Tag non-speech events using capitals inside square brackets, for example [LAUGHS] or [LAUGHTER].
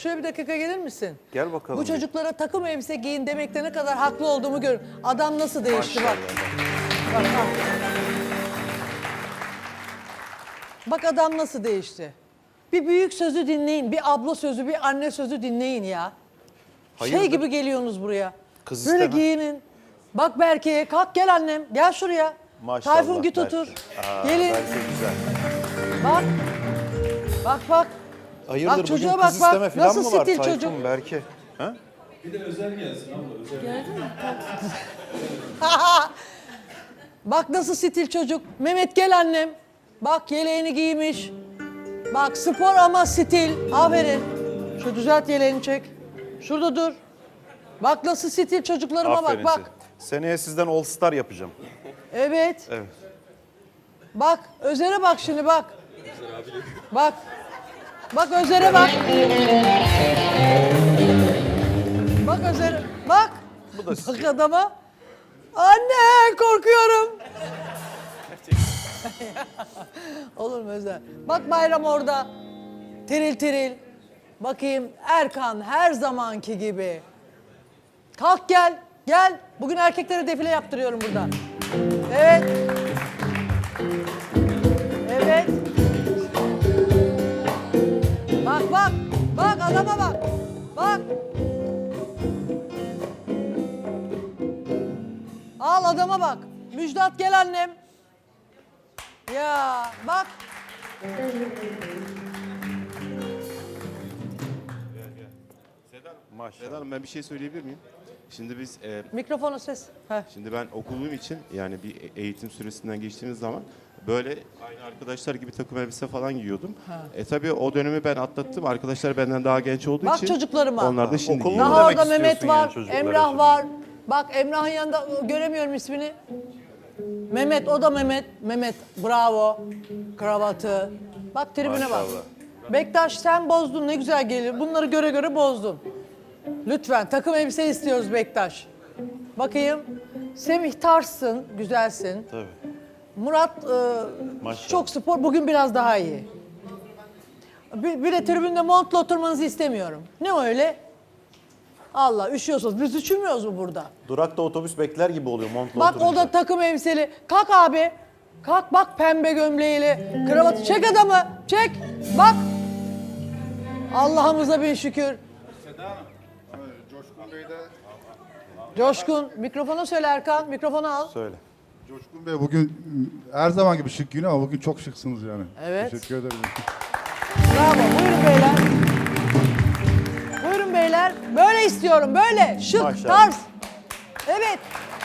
şöyle bir dakika gelir misin? Gel bakalım Bu çocuklara takım elbise giyin demekte ne kadar haklı olduğumu görün. Adam nasıl değişti bak. Bak bak. Bak adam nasıl değişti. Bir büyük sözü dinleyin, bir abla sözü, bir anne sözü dinleyin ya. Şey Hayırdır? gibi geliyorsunuz buraya. Kız Böyle isteme. giyinin. Bak Berke'ye kalk gel annem gel şuraya. Maşallah. Tayfun git otur. Aa, Gelin. Berke güzel. Bak. Bak bak. Hayırdır Bak çocuğa bugün bak, kız bak. isteme falan mı var Tayfun çocuk? Berke? Ha? [LAUGHS] Bak nasıl stil çocuk. Mehmet gel annem. Bak yeleğini giymiş. Bak spor ama stil. Aferin. Şu düzelt yeleğini çek. Şurada dur. Bak nasıl stil çocuklarıma Aferin bak size. bak. Seneye sizden All Star yapacağım. Evet. Evet. Bak Özer'e bak şimdi bak. Bak. Bak Özer'e bak. Bak Özer'e. Bak. Bu da Bak adama. Anne korkuyorum. [LAUGHS] Olur mu Özer? Bak bayram orada. Tiril tiril. Bakayım Erkan her zamanki gibi. Kalk gel. Gel. Bugün erkeklere defile yaptırıyorum burada. Evet. Evet. Adama bak. Bak. Al adama bak. Müjdat gel annem. Ya bak. Maşallah. Hanım ben bir şey söyleyebilir miyim? Şimdi biz e, Mikrofonu ses. Heh. şimdi ben okuduğum için yani bir e- eğitim süresinden geçtiğimiz zaman böyle aynı arkadaşlar gibi takım elbise falan giyiyordum. E tabii o dönemi ben atlattım. Arkadaşlar benden daha genç olduğu Bak için çocuklarıma. onlar da şimdi giyiyor. mu Daha demek orada Mehmet istiyorsun yani var, çocuklara Emrah şimdi? var. Bak Emrah'ın yanında göremiyorum ismini. Mehmet, o da Mehmet. Mehmet, bravo. Kravatı. Bak tribüne bak. Maşallah. Bektaş sen bozdun ne güzel gelir. Bunları göre göre bozdun. Lütfen takım elbise istiyoruz Bektaş. Bakayım. Semih tarzsın, güzelsin. Tabii. Murat e, Maşallah. çok spor, bugün biraz daha iyi. Bir, bir de tribünde montla oturmanızı istemiyorum. Ne öyle? Allah üşüyorsunuz. Biz üşümüyoruz mu burada? Durakta otobüs bekler gibi oluyor montla Bak o oturunca. da takım elbiseli. Kalk abi. Kalk bak pembe gömleğiyle. Kravatı çek adamı. Çek. Bak. Allah'ımıza bin şükür. Coşkun Bey de Coşkun. Mikrofona söyle Erkan. Mikrofonu al. Söyle. Coşkun Bey bugün her zaman gibi şık giyiniyor ama bugün çok şıksınız yani. Evet. Teşekkür ederim. Bravo. Buyurun beyler. Buyurun beyler. Böyle istiyorum. Böyle. Şık, Maşallah. tarz. Evet.